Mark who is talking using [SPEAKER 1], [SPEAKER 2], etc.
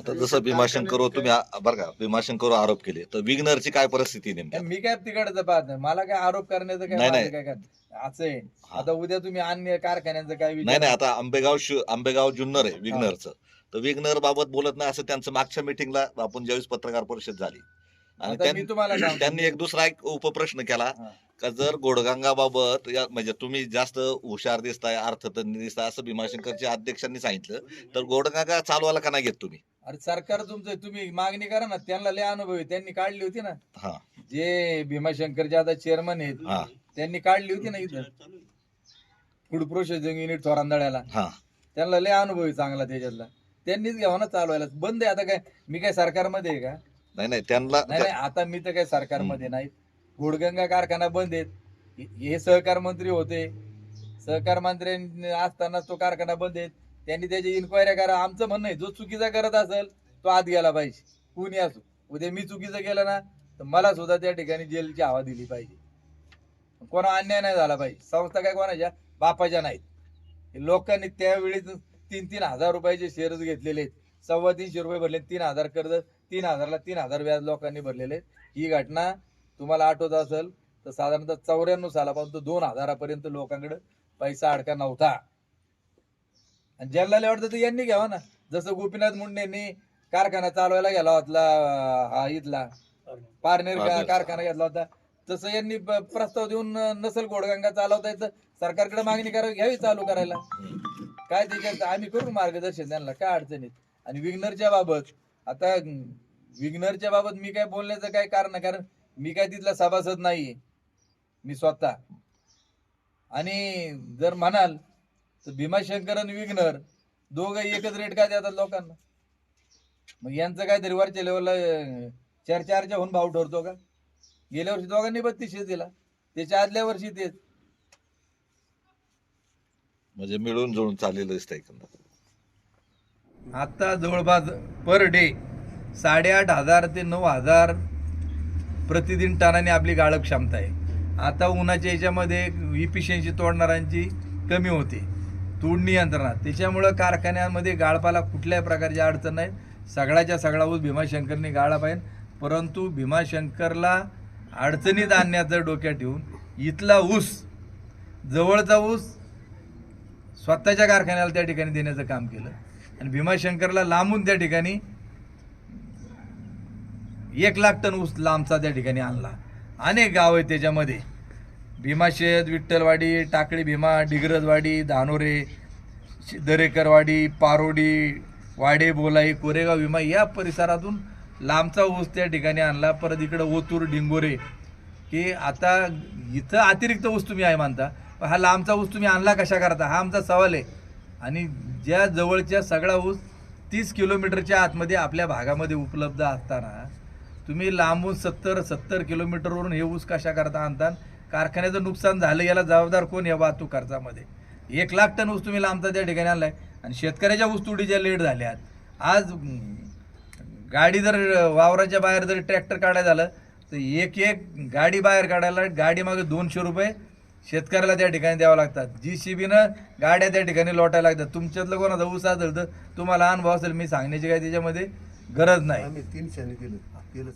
[SPEAKER 1] आता जसं भीमाशंकर तुम्ही आ- बरं का भीमाशंकर आरोप केले तर विग्नरची काय परिस्थिती नेमकी
[SPEAKER 2] मी काय तिकडचं पाहत नाही मला काय आरोप करण्याचं काय
[SPEAKER 1] नाही,
[SPEAKER 2] माझं
[SPEAKER 1] नाही.
[SPEAKER 2] काय काय असं आहे
[SPEAKER 1] हा.
[SPEAKER 2] आता उद्या तुम्ही अन्य कारखान्यांचं काय
[SPEAKER 1] नाही नाही आता आंबेगाव शि- आंबेगाव जुन्नर आहे विग्नरचं तर विग्नर बाबत बोलत नाही असं त्यांचं मागच्या मिटिंगला आपण ज्यावेळेस पत्रकार परिषद झाली आणि
[SPEAKER 2] आता मी
[SPEAKER 1] त्यां-
[SPEAKER 2] तुम्हाला सांगतो.
[SPEAKER 1] त्यांनी एक दुसरा एक उपप्रश्न केला
[SPEAKER 2] हा.
[SPEAKER 1] का जर गोडगंगाबाबत या म्हणजे तुम्ही जास्त हुशार दिसताय अर्थतज्ञ दिसताय असं भीमाशंकरच्या अध्यक्षांनी सांगितलं तर गोडगंगा चालवायला का नाही घेत तुम्ही
[SPEAKER 2] अरे सरकार तुमचं तुम्ही मागणी करा ना त्यांना लय अनुभव आहे. त्यांनी काढली होती ना.
[SPEAKER 1] हा.
[SPEAKER 2] जे भीमाशंकरचे आता चेअरमन आहेत
[SPEAKER 1] हा.
[SPEAKER 2] त्यांनी काढली होती ना इथं. फूड प्रोसेसिंग युनिट थोरांदळ्याला
[SPEAKER 1] हा.
[SPEAKER 2] त्यांना लय अनुभव आहे चांगला त्याच्यातला. त्यांनीच घ्यावा ना चालवायला. बंद आहे आता काय? मी काय सरकारमध्ये आहे का?
[SPEAKER 1] नाही नाही त्यांना
[SPEAKER 2] नाही नाही आता मी तर काय सरकारमध्ये नाही. घोडगंगा कारखाना बंद आहेत. हे- हे सहकार मंत्री होते. सहकार मंत्री असताना तो कारखाना बंद आहेत. त्यांनी त्याची इन्क्वायरी करा. आमचं म्हणणं आहे जो चुकीचा करत असेल तो आत गेला पाहिजे. कुणी असो. उद्या मी चुकीचं केलं ना तर मला सुद्धा त्या ठिकाणी जेलची हवा दिली पाहिजे. कोणा अन्याय नाही झाला पाहिजे. संस्था काय कोणाच्या? बापाच्या नाहीत. लोकांनी त्यावेळी तीन तीन हजार रुपयाचे शेअर्स घेतलेले आहेत. सव्वा तीनशे रुपये भरले तीन हजार कर्ज तीन हजारला तीन हजार व्याज लोकांनी भरलेले आहेत. ही घटना तुम्हाला आठवत असेल तर साधारणतः चौऱ्याण्णव सालापासून दोन हजारापर्यंत लोकांकडे पैसा अडका नव्हता. आणि लय वाटतं ते यांनी घ्यावा ना. जसं गोपीनाथ मुंडेंनी कारखाना चालवायला गेला होता हा इथला. पारनेर का-. कारखाना घेतला होता. तसं यांनी प- प्रस्ताव देऊन नसल घोडगंगा चालवता येतं सरकारकडे मागणी करावी घ्यावी चालू करायला. काय त्याच्यात आम्ही करू मार्गदर्शन त्यांना काय अडचणीत आणि विग्नरच्या बाबत आता विग्नरच्या बाबत मी काय बोलण्याचं काय कारण आहे? कारण मी काय तिथला सभासद नाहीये. मी स्वतः. आणि जर म्हणाल तर भीमाशंकर आणि विग्नर दोघं एकच रेट काय देतात लोकांना? मग यांचं काहीतरी वरच्या लेवलला चार चारच्या होऊन भाव ठरतो का? गेल्या वर्षी दोघांनी बत्तीसशे दिला. त्याच्या आदल्या वर्षी तेच.
[SPEAKER 1] म्हणजे मिळून जुळून चाललेलं एकंदर.
[SPEAKER 2] आता जवळपास पर डे साडेआठ हजार ते नऊ हजार प्रतिदिन टनाने आपली गाळप क्षमता आहे. आता उन्हाच्या याच्यामध्ये इफिशियन्सी तोडणाऱ्यांची कमी होते. तोडणी यंत्रणा. त्याच्यामुळं कारखान्यामध्ये गाळपाला कुठल्याही प्रकारची अडचण नाही. सगळ्याच्या सगळा ऊस भीमाशंकरने गाळा पाहिजे. परंतु भीमाशंकरला अडचणीत आणण्याचं डोक्यात ठेवून इथला ऊस जवळचा ऊस स्वतःच्या कारखान्याला त्या ठिकाणी देण्याचं काम केलं. आणि भीमाशंकरला लांबून त्या ठिकाणी एक लाख टन ऊस लांबचा त्या ठिकाणी आणला. अनेक गाव आहेत त्याच्यामध्ये भीमाशेत विठ्ठलवाडी टाकळी भीमा डिग्रजवाडी धानोरे दरेकरवाडी पारोडी वाडे बोलाई कोरेगाव भीमा या परिसरातून लांबचा ऊस त्या ठिकाणी आणला. परत इकडं ओतूर डिंगोरे की आता इथं अतिरिक्त ऊस तुम्ही आहे मानता. पण हा लांबचा ऊस तुम्ही आणला कशा करता? हा आमचा सवाल आहे. आणि ज्या जवळच्या सगळा ऊस तीस किलोमीटरच्या आतमध्ये आपल्या भागामध्ये उपलब्ध असताना तुम्ही लांबून सत्तर सत्तर किलोमीटरवरून हे ऊस कशा करता आणता? कारखान्याचं नुकसान झालं याला जबाबदार कोण या वाहतूक खर्चामध्ये एक लाख टन ऊस तुम्ही लांबता त्या ठिकाणी आणलाय आणि शेतकऱ्याच्या ऊस तुडीच्या लेट झाल्यात. आज गाडी जर वावराच्या बाहेर जर ट्रॅक्टर काढायला झालं तर एक एक गाडी बाहेर काढायला गाडी मागे दोनशे रुपये शेतकऱ्याला त्या ठिकाणी द्यावं लागतात. जी सी बीनं गाड्या त्या ठिकाणी लोटायला लागतात. तुमच्यातलं कोणाचा ऊस असेल तर तुम्हाला अनुभव असेल मी सांगण्याची काय त्याच्यामध्ये गरज नाही.
[SPEAKER 3] आम्ही तीनशेने दिलं.